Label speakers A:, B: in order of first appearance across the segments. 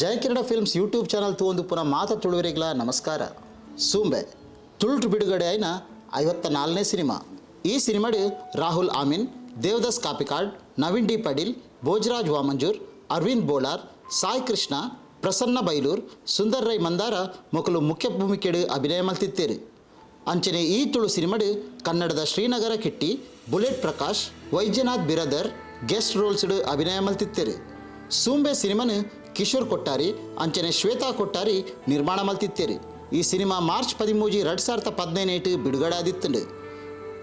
A: ಜಯಕಿರಣ films YouTube channel ಒಂದು ಪುನಃ ಮಾತ ತುಳುವರಿಗಳ ನಮಸ್ಕಾರ. ಸೂಂಬೆ, ತುಳುಟು ಬಿಡುಗಡೆ ಆಯ್ನ ಐವತ್ತ ನಾಲ್ಕನೇ ಸಿನಿಮಾ. ಈ ಸಿನಿಮಾಡು ರಾಹುಲ್ ಆಮಿನ್, ದೇವದಾಸ್ ಕಾಪಿಕಾಡ್ ನವೀನ್ ಡಿ ಪಡೀಲ್ ಭೋಜರಾಜ್ ವಾಮಂಜೂರ್, ಅರವಿಂದ್ ಬೋಳಾರ್, ಸಾಯಿ ಕೃಷ್ಣ, ಪ್ರಸನ್ನ ಬೈಲೂರ್, ಸುಂದರ್ ರೈ ಮಂದಾರ ಮೊಕಲು ಮುಖ್ಯ ಭೂಮಿಕೆಡು ಅಭಿನಯ ಮಲ್ತಿತ್ತೇರು ಅಂಚನೆ ಈ ತುಳು ಸಿನಿಮಾಡು ಕನ್ನಡದ ಶ್ರೀನಗರ ಕಿಟ್ಟಿ, ಬುಲೆಟ್ ಪ್ರಕಾಶ್, ವೈದ್ಯನಾಥ್ ಬಿರದರ್, ಗೆಸ್ಟ್ ರೋಲ್ಸ್ಡು ಅಭಿನಯ ಮಲ್ತಿತ್ತೇರು ಸೂಂಬೆ ಸಿನಿಮಾನು ಕಿಶೋರ್ ಕೊಟ್ಟಾರಿ, ಅಂಚನೆ ಶ್ವೇತಾ ಕೊಟ್ಟಾರಿ ನಿರ್ಮಾಣ ಮಲ್ತಿತ್ತೇರಿ. ಈ ಸಿನಿಮಾ ಮಾರ್ಚ್ ಪದಿಮೂಜಿ ಎರಡು ಸಾವಿರದ ಪದಿನೈದು ಬಿಡುಗಡೆ ಆದಿತ್ತುಂಡು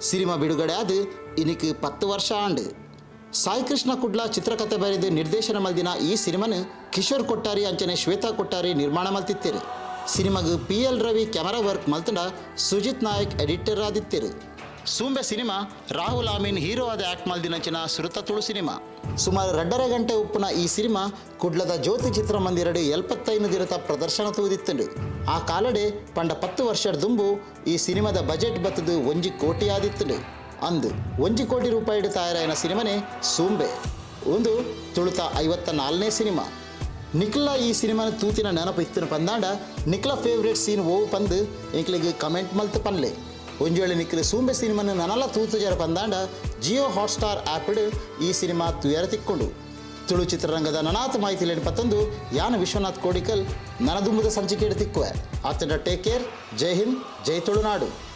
A: ಸಿನಿಮಾ ಬಿಡುಗಡೆ ಆದ ಇನಿಕ್ ಪತ್ತು ವರ್ಷ ಆಂಡ್. ಸಾಯಿ ಕೃಷ್ಣ ಕುಡ್ಲಾ ಚಿತ್ರಕಥೆ ಬರೆದು ನಿರ್ದೇಶನ ಮಲ್ದಿನ ಈ ಸಿನಿಮಾನು ಕಿಶೋರ್ ಕೊಟ್ಟಾರಿ, ಅಂಚನೆ ಶ್ವೇತಾ ಕೊಟ್ಟಾರಿ ನಿರ್ಮಾಣ ಮಲ್ತಿತ್ತೇರು. ಸಿನಿಮಾಗ P L Ravi camera work ಮಲ್ತಂಡ Sujith Nayak editor ಆದಿತ್ತೇರು. ಸೂಂಬೆ ಸಿನಿಮಾ, ರಾಹುಲ್ ಆಮೀನ್ ಹೀರೋ ಆದ ಆ್ಯಕ್ಟ್ ಮಲ್ದಿನಂಚಿನ ಸುರುತ ತುಳು ಸಿನಿಮಾ. ಸುಮಾರು ಎರಡರ ಗಂಟೆ ಉಪ್ಪುನ ಈ ಸಿನಿಮಾ, ಕುಡ್ಲದ ಜ್ಯೋತಿ ಚಿತ್ರಮಂದಿರಡಿ ಎಲ್ಪತ್ತೈದು ದಿನದ ಪ್ರದರ್ಶನ ತೂದಿತ್ತುಂಡು ಆ ಕಾಲಡೆ ಪಂಡ ಪತ್ತು ವರ್ಷದ ದುಂಬು ಈ ಸಿನಿಮಾದ ಬಜೆಟ್ ಬತ್ತದು ಒಂಜಿ ಕೋಟಿ ಆದಿತ್ತು ಅಂದು ಒಂಜಿ ಕೋಟಿ ರೂಪಾಯಿ ತಯಾರಾಯಿನ ಸಿನಿಮಾನೇ ಸೂಂಬೆ. ಒಂದು ತುಳುತ ಐವತ್ತ ನಾಲ್ನೇ ಸಿನಿಮಾ. ನಿಖಿಲ ಈ ಸಿನಿಮಾನ ತೂತಿನ ನೆನಪು ಇತ್ತಿನ ಪಂದಾಂಡ ನಿಖಿಲ ಫೇವ್ರೇಟ್ ಸೀನ್ ಓವು ಪಂದು ಎಂಕ್ಲಿಗೆ ಕಮೆಂಟ್ ಮಲ್ತು ಪನ್ಲೆ. ಒಂಜೇಳು ನಿಖಿಲ ಸೂಂಬೆ ಸಿನಿಮಾನ ತೂತು ಜರ ಪಂದಾಂಡ ಜಿಯೋ ಹಾಟ್ಸ್ಟಾರ್ ಆ್ಯಪ್ಡ್ ಈ ಸಿನಿಮಾ ತುಯರ ತಿಕ್ಕೊಂಡು ತುಳು ಚಿತ್ರರಂಗದ ನನಾಥ ಮಾಹಿತಿ ಲೇಡಿ ಪತ್ತೊಂದು ಯಾನ ವಿಶ್ವನಾಥ್ ಕೋಡಿಕಲ್ ನನದುಂಬುದ ಸಂಚಿಕೆ ತಿಕ್ಕುವೆ. ಆತನ ಟೇಕ್ ಕೇರ್. ಜೈ ಹಿಂದ್, ಜೈ ತುಳುನಾಡು.